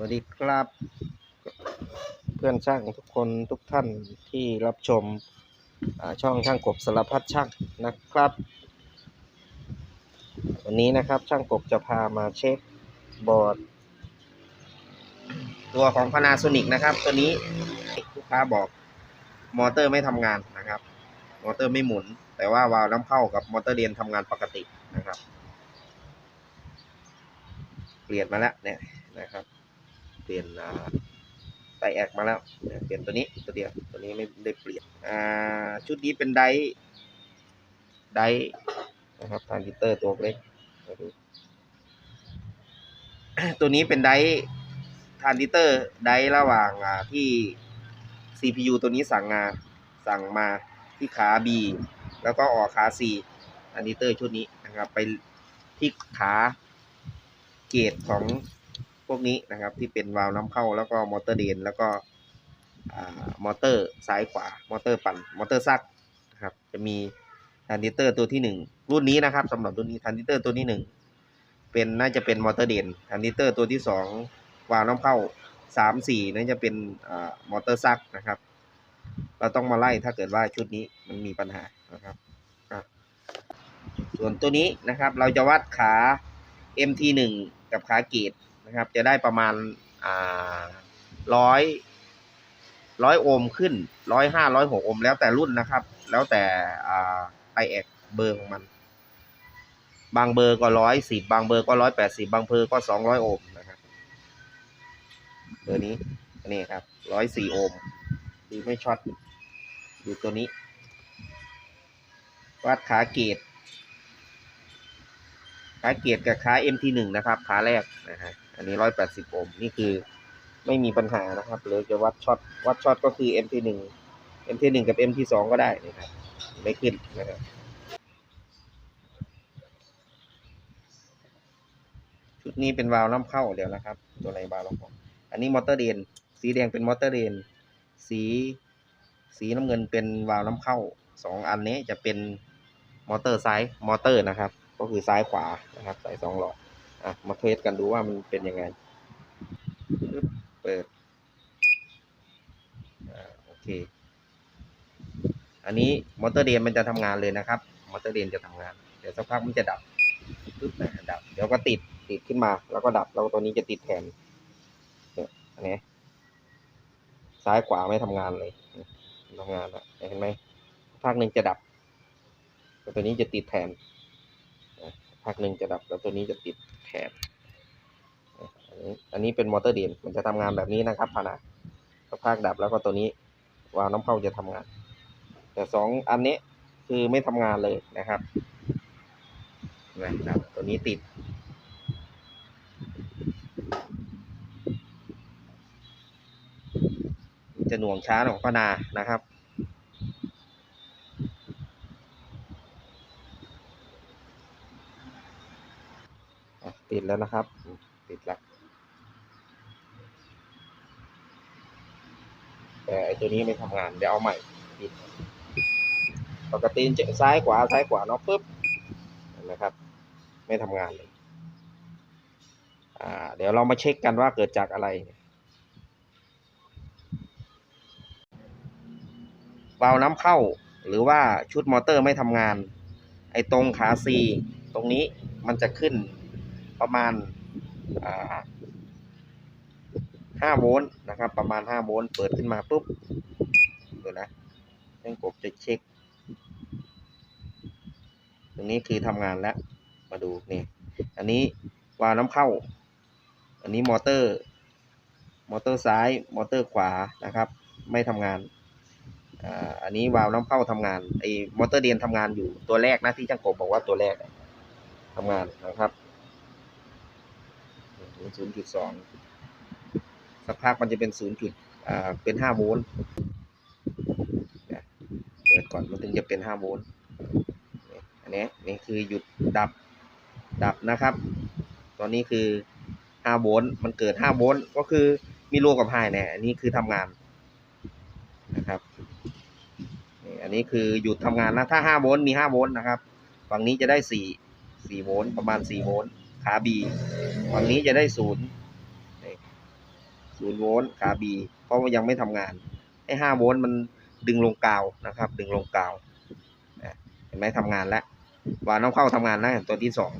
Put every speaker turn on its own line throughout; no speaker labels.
วัสดีครับ เพื่อนช่างทุกคนทุกท่านที่รับชมช่องช่างกบสารพัดช่างนะครับ วันนี้นะครับช่างกบจะพามาเช็คบอร์ด ตัวของ Panasonic นะครับ ตัวนี้ลูกค้าบอกมอเตอร์ไม่ทำงานนะครับ มอเตอร์ไม่หมุน แต่ว่าวาล์วน้ำเข้ากับมอเตอร์เรียนทำงานปกตินะครับ เปลี่ยนมาแล้วเนี่ยนะครับ เปลี่ยนอ่าไตแอกมาแล้ว เปลี่ยนตัวนี้ตัวเดียว ตัวนี้ไม่ได้เปลี่ยนชุดนี้เป็นไดไดนะครับทรานซิสเตอร์ตัวเล็ก ตัวนี้เป็นไดทรานซิสเตอร์ไดร์ระหว่างที่ CPU ตัวนี้สั่งงานสั่งมาที่ขา B แล้วก็ออกขา C ทรานซิสเตอร์ชุดนี้นะครับไปที่ขาเกตของ พวกนี้นะครับ ที่เป็นวาล์วน้ำเข้าแล้วก็มอเตอร์เดน แล้วก็มอเตอร์ซ้ายขวามอเตอร์ปั่นมอเตอร์ซักนะครับจะมีทรานซิเตอร์ตัวที่หนึ่งรุ่นนี้นะครับสำหรับรุ่นนี้ทรานซิเตอร์ตัวที่หนึ่งเป็นน่าจะเป็นมอเตอร์เดนทรานซิเตอร์ตัวที่สองวาล์วน้ำเข้าสามสี่น่าจะเป็นมอเตอร์ซักนะครับ เราต้องมาไล่ถ้าเกิดว่าชุดนี้มันมีปัญหานะครับส่วนตัวนี้นะครับเราจะวัดขา MT1 กับขาเกต นะครับ จะได้ประมาณร้อยร้อยโอห์มขึ้นร้อยห้าร้อยหกโอห์มแล้วแต่รุ่นนะครับ แล้วแต่ไอเอกเบอร์ของมัน บางเบอร์ก็ร้อยสิบบางเบอร์ก็ร้อยแปดสิบบางเบอร์ก็สองร้อยโอห์มนะครับเบอร์นี้นนี้ครับร้อยสี่โอห์มดูไม่ช็อตดูตัวนี้ วัดขาเกตขาเกียร์กับขา MT1 นะครับ ขาแรกนะฮะ อันนี้180โอห์มนี่คือไม่มีปัญหานะครับหรือจะวัดช็อตวัดช็อตก็คือ MT1 MT1 กับ MT2 ก็ได้นะครับไม่ขึ้นนะครับชุดนี้เป็นวาล์วน้ำเข้าเดี๋ยวนะครับ ตัวไหนวาล์วน้ำเข้าอันนี้มอเตอร์เดนสีแดงเป็นมอเตอร์เดนสีสีน้ำเงินเป็นวาล์วน้ำเข้าสองอันนี้จะเป็นมอเตอร์ซ้ายมอเตอร์นะครับ ก็คือซ้ายขวานะครับใส่สองหลอด อะมาเทสกันดูว่ามันเป็นยังไงปึ๊บเปิดอ่าโอเค อันนี้มอเตอร์เดนมันจะทำงานเลยนะครับ มอเตอร์เดนจะทำงาน เดี๋ยวสักพักมันจะดับปึ๊บนะดับ เดี๋ยวก็ติดติดขึ้นมา แล้วก็ดับ แล้วตัวนี้จะติดแทนเนี่ยอันนี้ ซ้ายขวาไม่ทำงานเลยทำงานแล้วเห็นไหมพักหนึ่งจะดับ แล้วตัวนี้จะติดแทนพักหนึ่งจะดับ แล้วตัวนี้จะติด แทนอันนี้อันนี้เป็นมอเตอร์เดนมันจะทำงานแบบนี้นะครับพานะสักพักดับแล้วก็ตัวนี้วาล์วน้ำเข้าจะทำงาน แต่สองอันนี้คือไม่ทำงานเลยนะครับนะครับ ตัวนี้ติด จะหน่วงช้าหน่อยก็นานะครับ ติดแล้วนะครับ ติดแล้วแต่ไอตัวนี้ไม่ทำงาน เดี๋ยวเอาใหม่ปิดปกติจะซ้ายขวาซ้ายขวาเนาะปุ๊บเห็นไหมครับ ไม่ทำงานเลยอ่าเดี๋ยวเรามาเช็คกันว่าเกิดจากอะไรวาล์วน้ำเข้าหรือว่าชุดมอเตอร์ไม่ทำงาน ไอ้ตรงขา C ตรงนี้มันจะขึ้น ประมาณห้าโวลต์นะครับ ประมาณห้าโวลต์เปิดขึ้นมาปุ๊บเดี๋ยวนะเร่งกบจะเช็ค ตรงนี้คือทำงานแล้ว มาดูนี่ อันนี้วาล์วน้ำเข้า อันนี้มอเตอร์ มอเตอร์ซ้าย มอเตอร์ขวานะครับ ไม่ทำงานอันนี้วาล์วน้ำเข้าทำงานไอ้มอเตอร์เดียนทำงานอยู่ตัวแรกนะที่ช่างกบบอกว่าตัวแรกทำงานนะครับ ศูนย์จุดสองสักพักมันจะเป็นศูนย์จุดอ่าเป็นห้าโวลต์เนี่ยเปิดก่อนมันถึงจะเป็นห้าโวลต์อันนี้นี่คือหยุดดับดับนะครับ ตอนนี้คือห้าโวลต์มันเกิดห้าโวลต์ก็คือมีโลกับไฮเนี่ยอันนี้คือทำงานนะครับอันนี้คือหยุดทำงานนะถ้าห้าโวลต์มีห้าโวลต์นะครับ ฝั่งนี้จะได้สี่สี่โวลต์ประมาณสี่โวลต์ ขาบีฝั่งนี้จะได้ศูนย์ศูนย์โวลต์ขา B เพราะว่ายังไม่ทำงานไอ้ห้าโวลต์มันดึงลงกาวนะครับ ดึงลงกาวเห็นไหมทำงานแล้ววาล์วน้ำเข้าทำงานแล้วตัวที่สอง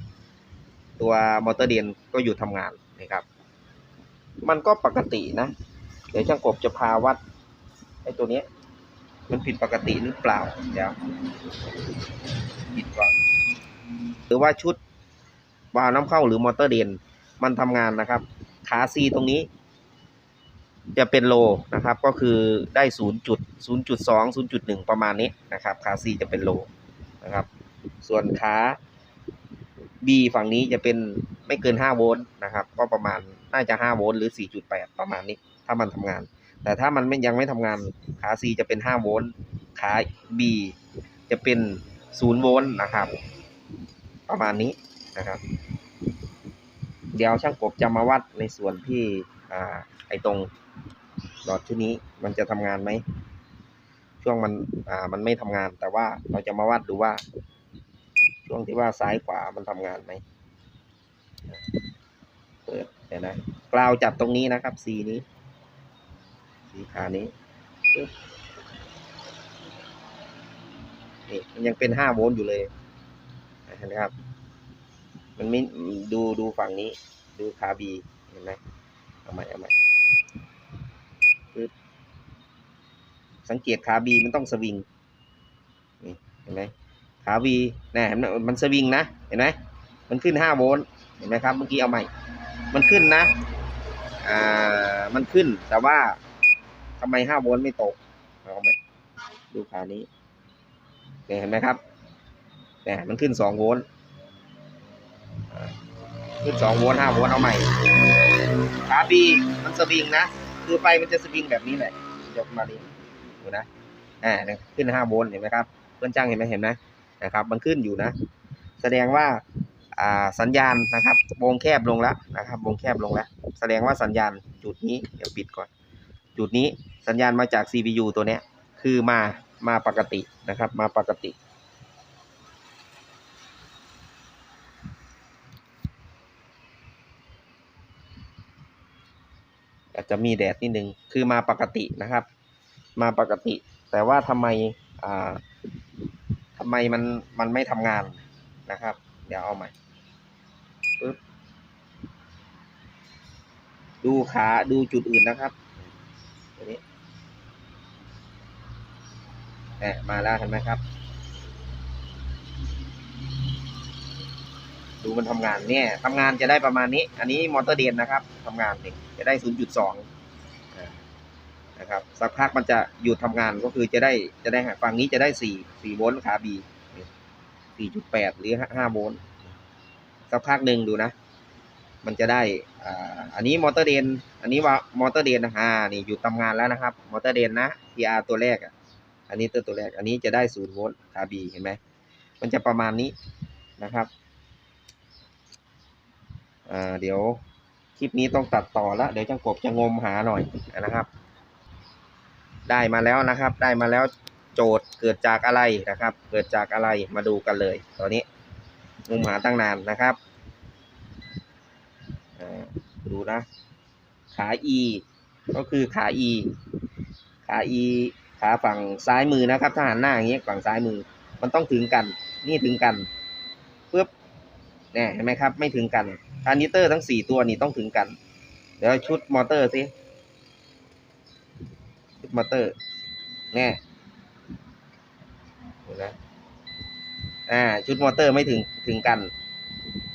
ตัวมอเตอร์เดนก็หยุดทำงานนะครับ มันก็ปกตินะ เดี๋ยวช่างกบจะพาวัดไอ้ตัวนี้ มันผิดปกติหรือเปล่าเดี๋ยวผิดก่อนหรือว่าชุด วาล์วน้ำเข้าหรือมอเตอร์เดนมันทำงานนะครับ ขาซีตรงนี้ จะเป็นโลนะครับ ก็คือได้ศูนย์จุดศูนย์จุดสองศูนย์จุดหนึ่งประมาณนี้นะครับ ขาซีจะเป็นโลนะครับ ส่วนขา B ฝั่งนี้จะเป็นไม่เกินห้าโวลต์นะครับ ก็ประมาณน่าจะห้าโวลต์หรือสี่จุดแปดประมาณนี้ ถ้ามันทำงาน แต่ถ้ามันยังไม่ทำงานขา C จะเป็น5โวลต์ขา B จะเป็น0โวลต์นะครับ ประมาณนี้ นะครับ เดี๋ยวช่างกบจะมาวัดในส่วนที่อ่าไอตรงหลอดชุดนี้มันจะทำงานไหม ช่วงมันอ่ามันไม่ทำงาน แต่ว่าเราจะมาวัดดูว่า ช่วงที่ว่าซ้ายขวามันทำงานไหมเปิดเดี๋ยวนะกราวจับตรงนี้นะครับ C นี้สีขานี้นี่มันยังเป็นห้าโวลต์อยู่เลยนไหมครับ มันไม่ดูดูฝั่งนี้ ดูขาบีเห็นไหมเอาใหม่เอาใหม่ปึ๊บสังเกตขาบีมันต้องสวิงนี่เห็นไหมขาบีนะเห็นมมันสวิงนะเห็นไหมมันขึ้นห้าโวลต์เห็นไหมครับ เมื่อกี้เอาใหม่ มันขึ้นนะ อ่า มันขึ้น แต่ว่าทำไมห้าโวลต์ไม่ตกเอาไหม่ดูขานี้เนี่ยเห็นไหมครับเนี่ยมันขึ้นสองโวลต์ ขึ้นสองโวลต์ห้าโวลต์เอาใหม่ขาบีมันสวิงนะ คือไฟมันจะสวิงแบบนี้แหละยกมาดิดูนะอ่าเนี่ยขึ้นห้าโวลต์เห็นไหมครับเพื่อนจ้างเห็นไหมเห็นไหมนะครับ มันขึ้นอยู่นะ แสดงว่าอ่าสัญญาณนะครับ วงแคบลงแล้วนะครับ วงแคบลงแล้ว แสดงว่าสัญญาณจุดนี้เดี๋ยวปิดก่อน จุดนี้สัญญาณมาจาก CPU ตัวเนี้ยคือมามาปกตินะครับ มาปกติ จะมีแดดนิดนึง คือมาปกตินะครับ มาปกติ แต่ว่าทำไมอ่าทำไมมันมันไม่ทำงานนะครับ เดี๋ยวเอาใหม่ปึ๊บดูขาดูจุดอื่นนะครับตัวนี้แหมมาแล้วเห็นไหมครับ ดูมันทำงานเนี่ยทำงานจะได้ประมาณนี้ อันนี้มอเตอร์เดนนะครับทำงานเนี่ยจะได้ 0.2นะครับสักพักมันจะหยุดทำงานก็คือจะได้จะได้ฝั่งนี้จะได้ 4 4โวลต์ขา B 4.8 หรือ 5 โวลต์สักพักหนึ่งดูนะ มันจะได้อ่าอันนี้มอเตอร์เดน อันนี้ว่ามอเตอร์เดนนะอ่านี่หยุดทำงานแล้วนะครับ มอเตอร์เดนนะ PR ตัวแรกอะอันนี้ตัวตัวแรก อันนี้จะได้ศูนย์โวลต์ขาบีเห็นไหมมันจะประมาณนี้นะครับ อ่าเดี๋ยวคลิปนี้ต้องตัดต่อแล้วเดี๋ยวจังกบจะงมหาหน่อยนะครับ ได้มาแล้วนะครับ ได้มาแล้วโจทย์เกิดจากอะไรนะครับ เกิดจากอะไรมาดูกันเลยตอนนี้งมหาตั้งนานนะครับดูนะ ขา E ก็คือขา E ขา E ขาฝั่งซ้ายมือนะครับ ถ้าหันหน้าอย่างเงี้ยฝั่งซ้ายมือ มันต้องถึงกัน นี่ถึงกันปึ๊บเนี่ยเห็นไหมครับ ไม่ถึงกัน ทรานิเตอร์ทั้งสี่ตัวนี่ต้องถึงกัน เดี๋ยวชุดมอเตอร์สิชุดมอเตอร์เนี่เห็นไหมอ่าชุดมอเตอร์ไม่ถึงถึงกัน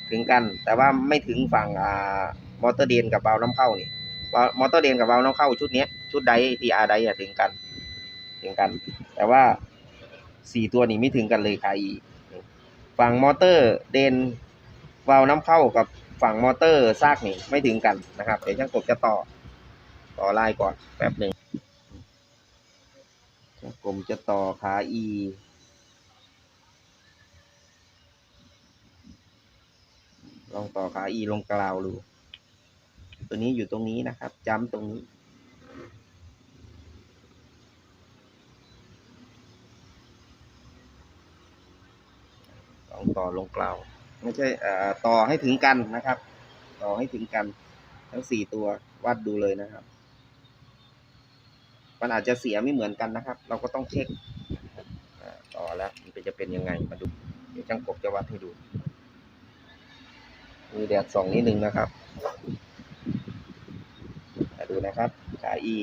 ถึงกัน แต่ว่าไม่ถึงฝั่งอ่ามอเตอร์เดนกับเบาล์วน้ำเข้านี่วามอเตอร์เดนกับเบาล์วน้ำเข้าชุดเนี้ยชุดไดทีอาร์ไดอะถึงกัน ถึงกัน แต่ว่าสี่ตัวนี้ไม่ถึงกันเลยคาอีฝั่งมอเตอร์เดนวาล์วน้ำเข้ากับ ฝั่งมอเตอร์ซากนี่ไม่ถึงกันนะครับ เดี๋ยวช่างกบจะต่อ ต่อไล่ก่อนแป๊บหนึ่งช่างกบจะต่อขาอีลองต่อขาอีลงกราวดู ตัวนี้อยู่ตรงนี้นะครับ จ้ำตรงนี้ ลองต่อลงกราว ไม่ใช่ต่อให้ถึงกันนะครับ ต่อให้ถึงกัน ทั้งสี่ตัววัดดูเลยนะครับ มันอาจจะเสียไม่เหมือนกันนะครับ เราก็ต้องเช็คต่อแล้ว มันจะเป็นยังไงมาดู เดี๋ยวช่างกบจะวัดให้ดู มีแดดส่องนิดนึงนะครับมาดูนะครับขา E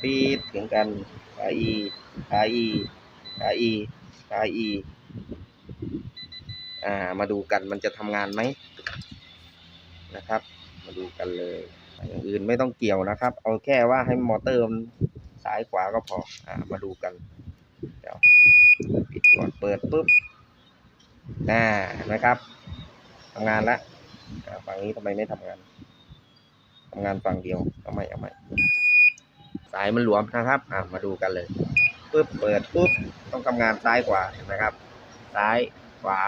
ปีดถึงกันขา E ขา E ขา E ขา E อ่ามาดูกันมันจะทำงานไหมนะครับ มาดูกันเลยอย่างอื่นไม่ต้องเกี่ยวนะครับ เอาแค่ว่าให้มอเตอร์มันซ้ายขวาก็พออ่ามาดูกันเดี๋ยวปิดก่อนเปิดปุ๊บอ่าเห็นะครับทำงานแล้วฝั่งนี้ทำไมไม่ทำงานทำงานฝั่งเดียวเอาใหม่เอาใหม่สายมันหลวมนะครับอ่ามาดูกันเลยปุ๊บเปิดปุ๊บต้องทำงานซ้ายขวาเห็นไหมครับ ซ้ายขวา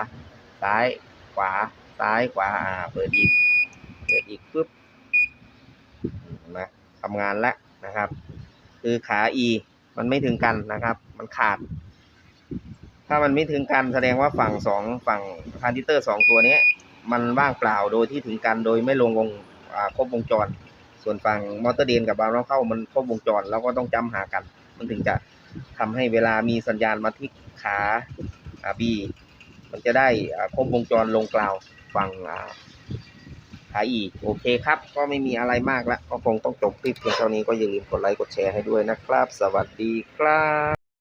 ซ้ายขวาซ้ายขวาอ่าเปิดอีกเปิดอีกปุ๊บนไหมทำงานแล้วนะครับ คือขา E มันไม่ถึงกันนะครับ มันขาด ถ้ามันไม่ถึงกันแสดงว่าฝั่งสองฝั่งทรานซิสเตอร์สองตัวนี้ มันว่างเปล่าโดยที่ถึงกันโดยไม่ลงวงครบวงจร ส่วนฝั่งมอเตอร์เดนกับบาร์เข้ามันครบวงจรเราก็ต้องจำหากัน มันถึงจะทำให้เวลามีสัญญาณมาที่ขาอ่าบี มันจะได้ครบวงจรลงกล่าวฝั่งขาขาอีกโอเคครับ ก็ไม่มีอะไรมากแล้วก็คงต้องจบคลิปเพียงเท่านี้ก็อย่าลืมกดไลค์กดแชร์ให้ด้วยนะครับ สวัสดีครับ